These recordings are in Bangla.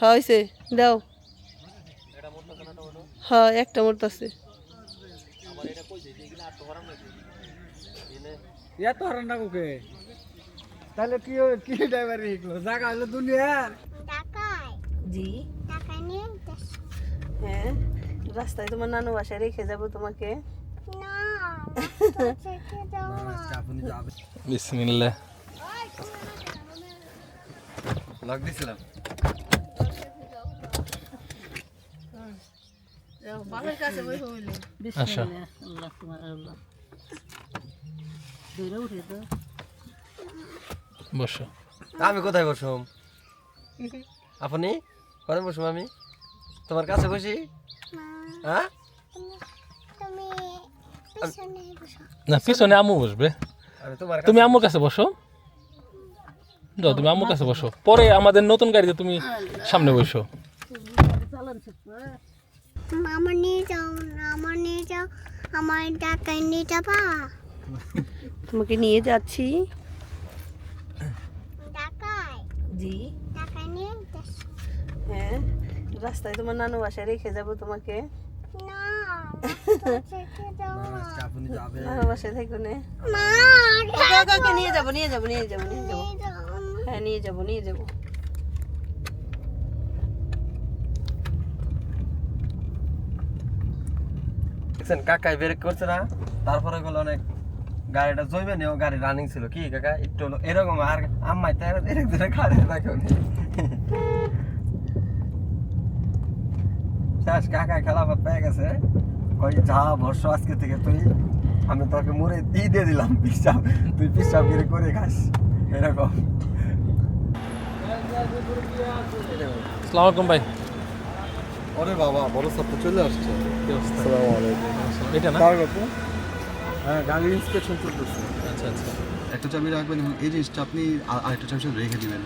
হয়েছে দাও। হ্যাঁ একটা মরতাছে ইয়া তো হারান না কোকে তাহলে কি কি ড্রাইভার শিখলো? জায়গা হলো দুনিয়ার। জি। হ্যাঁ রাস্তায় তোমার নানু বাসায় রেখে যাব তোমাকে। বিসমিল্লাহ। লক দিছিলাম বাবার কাছে বই হইলে আচ্ছা বসো আমি কোথায় বসুম আপনি? কোথায় বসুম আমি তোমার কাছে বসি? হ্যাঁ? না পিছনে আম্মু বসবে। তুমি আম্মুর কাছে বসো। যাও তুমি আম্মুর কাছে বসো। পরে আমাদের নতুন গাড়িতে তুমি সামনে বসো। আমার নিয়ে যাও আমার নিয়ে যাও আমার টাকায় নিয়ে যাবা। তোমাকে নিয়ে যাচ্ছি। টাকায় জি। টাকায় নিয়ে হ্যাঁ রাস্তায় তোমার নানু বাসায় রেখে যাব তোমাকে। না নানু বাসায় থাকো নে। মা ওকে, ওকে, ওকে, নিয়ে যাব নিয়ে যাব নিয়ে যাব নিয়ে যাব। হ্যাঁ নিয়ে যাব নিয়ে যাব। দেখছেন, কাকাই ব্রেক করছে না। তারপরে গুলো অনেক গাড়িটা জমে নিও গাড়ি রানিং ছিল। কি কাকা? একটু হলো, এরকম আর আম্মাই তো এরকম ধরে গাড়ি রাখো শেষ কাকাই খেলাফত পেয়ে গেছে। কই, যা বর্ষ আজকে থেকে তুই। আমি তোকে মুড়ে ই দিয়ে দিলাম, পিসাব। তুই পিসাব গিরে করে খাস। এরকম। আসসালামু ভাই। ওরে বাবা বড় তো চলে আসছে। কি অবস্থা? আসসালামু আলাইকুম। এটা না? কার গল্প? হ্যাঁ গাড়ির ইন্সপেকশন চলতেছে আচ্ছা আচ্ছা। একটা চাবি রাখবেন এবং এই জিনিসটা আপনি আরেকটা সাথে রেখে দিবেন।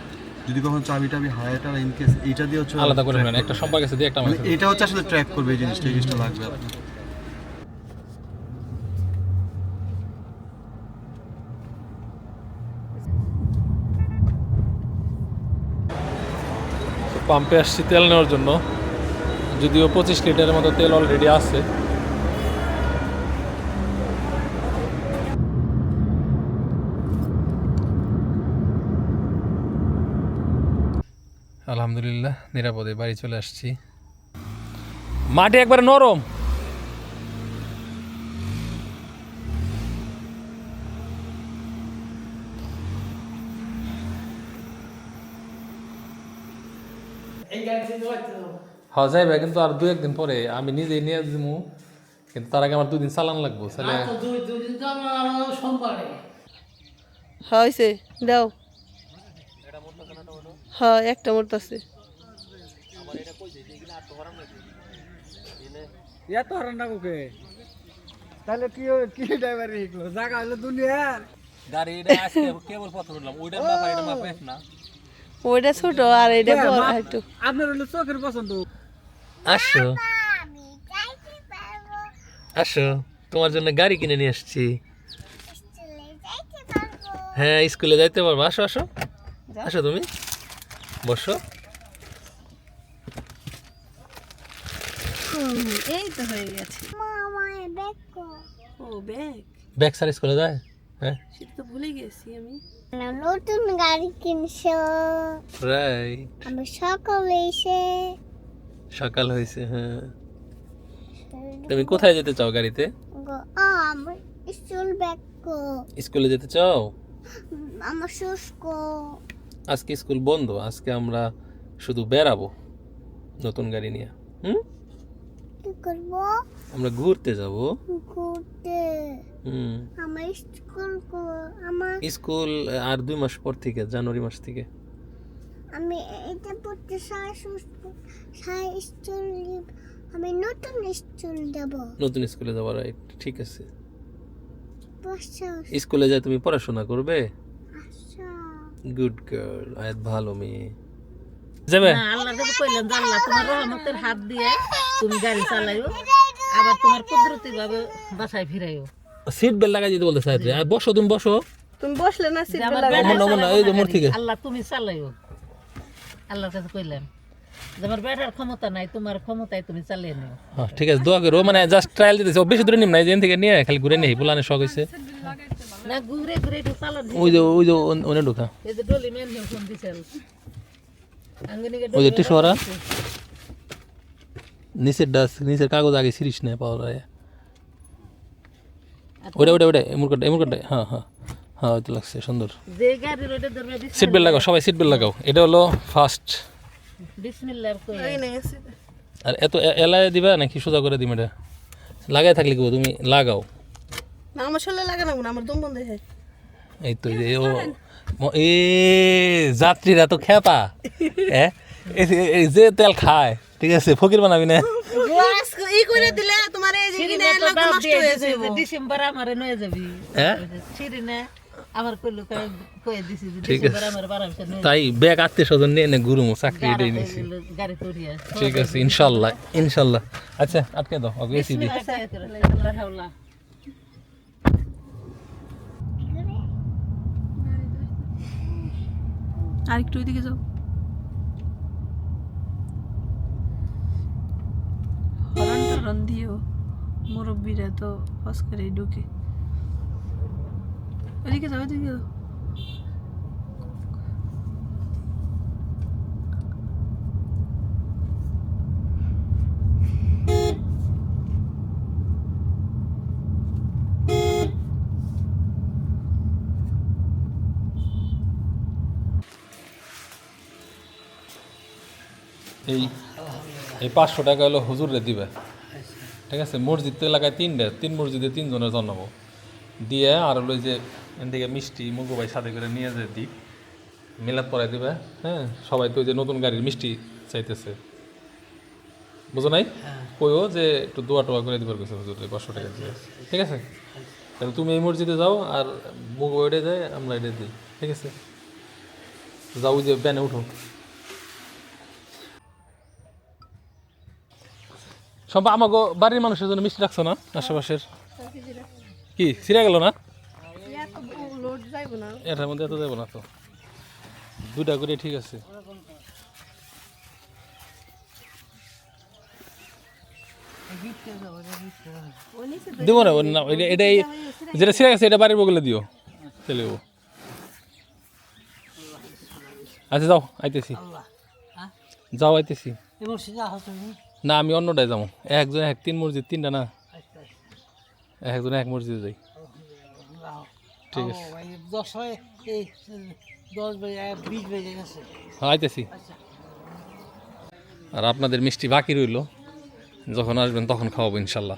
যদি কখনো চাবি টাবি হারাটা ইন কেস এইটা দিয়ে হচ্ছে আলাদা করে নেবেন একটা। সম্পর্ক আছে দিয়ে একটা মানে এটা হচ্ছে আসলে ট্র্যাক করবে এই জিনিসটা এই জিনিসটা লাগবে আপনার। পাম্পে আসছি তেল নেওয়ার জন্য। যদিও পঁচিশ লিটারের মতো তেল অলরেডি আছে। আলহামদুলিল্লাহ, নিরাপদে বাড়ি চলে আসছি। মাটি একবারে নরম। হ্যাঁ যাইবে কিন্তু আর দু একদিন পরে আমি নিজেই নিয়ে দিমু কিন্তু তার আগে আমার দুদিন চালান লাগবো তাহলে হয়েছে দাও। হ্যাঁ একটা মরতাছে ইয়া তো হারান না কোকে তাহলে কি হই- কি ড্রাইভার শিখলো জায়গা হলো দুনিয়ার। গাড়ি এটা আজকে কেবল পথর উঠলাম। ওইটার মাপা এটা মাপা না। ওইটা ছোট আর এটা বড় একটু। আপনার হলো চোখের পছন্দ। আসো। আসো তোমার জন্য গাড়ি কিনে নিয়ে আসছি। হ্যাঁ স্কুলে যাইতে পারব। আসো আসো। আসো তুমি। বসো। এই তো হয়ে গেছে। ও ব্যাগ? ব্যাগ স্যার স্কুলে যায়? হ্যাঁ। সেটা তো ভুলে গেছি আমি। নতুন গাড়ি কিনছো। রাইট আমি সকালে এসে সকাল হয়েছে হ্যাঁ। তুমি কোথায় যেতে চাও গাড়িতে? স্কুল যেতে চাও? আমার শুষ্ক আজকে স্কুল বন্ধ আজকে আমরা শুধু বেরাবো নতুন গাড়ি নিয়ে হুম? কি করব? আমরা ঘুরতে যাব। ঘুরতে? হুম। আমার স্কুল আমার স্কুল আর দুই মাস পর থেকে জানুয়ারি মাস থেকে। আমি এটা পড়তে সারা স্কুল আমি নতুন স্কুল দেব নতুন স্কুলে যাব রাইট ঠিক আছে। বসা। স্কুলে যাই তুমি পড়াশোনা করবে? আচ্ছা গুড গার্ল আয়াত ভালো মেয়ে। যাবে? আল্লাহ কাছে কইলাম যে আল্লাহ তোমার রহমতের হাত দিয়ে তুমি গাড়ি চালাইও আবার তোমার কুদরতি ভাবে বাসায় ফিরাইও। সিট বেল্ট লাগাই দিতে বলতে চাইছে আর বসো তুমি বসো। তুমি বসলে না সিট বেল্ট অমন না, এই যে মোর থেকে। আল্লাহ তুমি চালাইও। আল্লাহর কাছে কইলাম যে আমার বেটার ক্ষমতা নাই তোমার ক্ষমতায় তুমি চালিয়ে নিও। ঠিক আছে দোয়া করো মানে জাস্ট ট্রায়াল দিতেছে ও বেশি দূরে নিম নাই যেন থেকে নিয়ে খালি ঘুরে নেই পুলানে শখ হয়েছে না ঘুরে ঘুরে একটু চালান ওই যে ওই যে ওনে ঢোকা। এই যে ডলি মেন ফোন দিছেন ওই যে টিসুয়ারা নিচের ডাস নিচের কাগজ আগে সিরিজ নেই পাওয়া যায় ওটা ওটা ওটা এমন কাটে এমন কাটে হ্যাঁ হ্যাঁ। হ্যাঁ তো লাগছে সুন্দর। সিট বেল্ট লাগাও সবাই সিট বেল্ট লাগাও। এটা হলো ফার্স্ট। আর এত এলায় দিবা নাকি সোজা করে দিবে এটা? লাগাই থাকলে কি হবে? তুমি লাগাও। না আমার শরীরে লাগে না আমার দম বন্ধ হয় এই তো এই ও এ যাত্রীরা তো খেপা। হ্যাঁ এই যে- তেল খায় ঠিক আছে ফকির বানাবি না? ই করে দিলে তোমার এই যে নষ্ট হয়ে যাবে ডিসেম্বর আমারে নয়ে যাবি। হ্যাঁ? আমার কইলো কয়ে কয়ে দিছি যে ঠিক আছে। আমার বারামছে নয়ে তাই ব্যাগ আত্মীয় স্বজন নিয়ে এনে গুরুম চাকরি এটাই নিছি। ঠিক আছে ইনশাল্লাহ ইনশাল্লাহ। আচ্ছা আটকে দাও ওকে এসি দি আল্লাহ হাওলা। আর একটু ওইদিকে যাও। দিও মুরব্বীরা তো ফস করে ঢুকে। ওইদিকে যাও যাও এই এই পাঁচশো টাকা হলো হুজুরে দিবে। ঠিক আছে? মসজিদ এলাকায় তিনটে, তিন মসজিদে তিনজনের জন্মাবো দিয়ে আর হলো যে এখান থেকে মিষ্টি মুগু ভাই সাথে করে নিয়ে যে দিক মিলাদ পরাই দিবে হ্যাঁ? সবাই তো ওই যে নতুন গাড়ির মিষ্টি চাইতেছে। বুঝো নাই? কইও যে একটু দোয়া টোয়া করে দিবার গেছে হুজুর পাঁচশো টাকা দিয়ে। ঠিক আছে? তাহলে তুমি এই মসজিদে যাও আর মুগু ভাই যায় আমরা এটা দিই। ঠিক আছে? যাও যে ব্যানে উঠো। সব আমাকে বাড়ির মানুষের জন্য মিষ্টি রাখছো না? আশেপাশের? কি? ছিঁড়ে গেল না? এটার মধ্যে এত যাব না তো। দুটা করে ঠিক আছে। দেবো না না এটা এটাই, যেটা ছিঁড়ে গেছে, এটা বাড়ির বগলে দিও। চলে যাব। আচ্ছা যাও, আইতেছি। যাও, আইতেছি। না, আমি অন্যটায় যাব। একজন এক, তিন মসজিদ, তিনটা না? একজন এক মসজিদে যাই। ঠিক আছে। দশ হয় এই দশ বাজে বিশ বেজে গেছে। হ্যাঁ আইতেছি। আর আপনাদের মিষ্টি বাকি রইল। যখন আসবেন তখন খাওয়াবো ইনশাল্লাহ।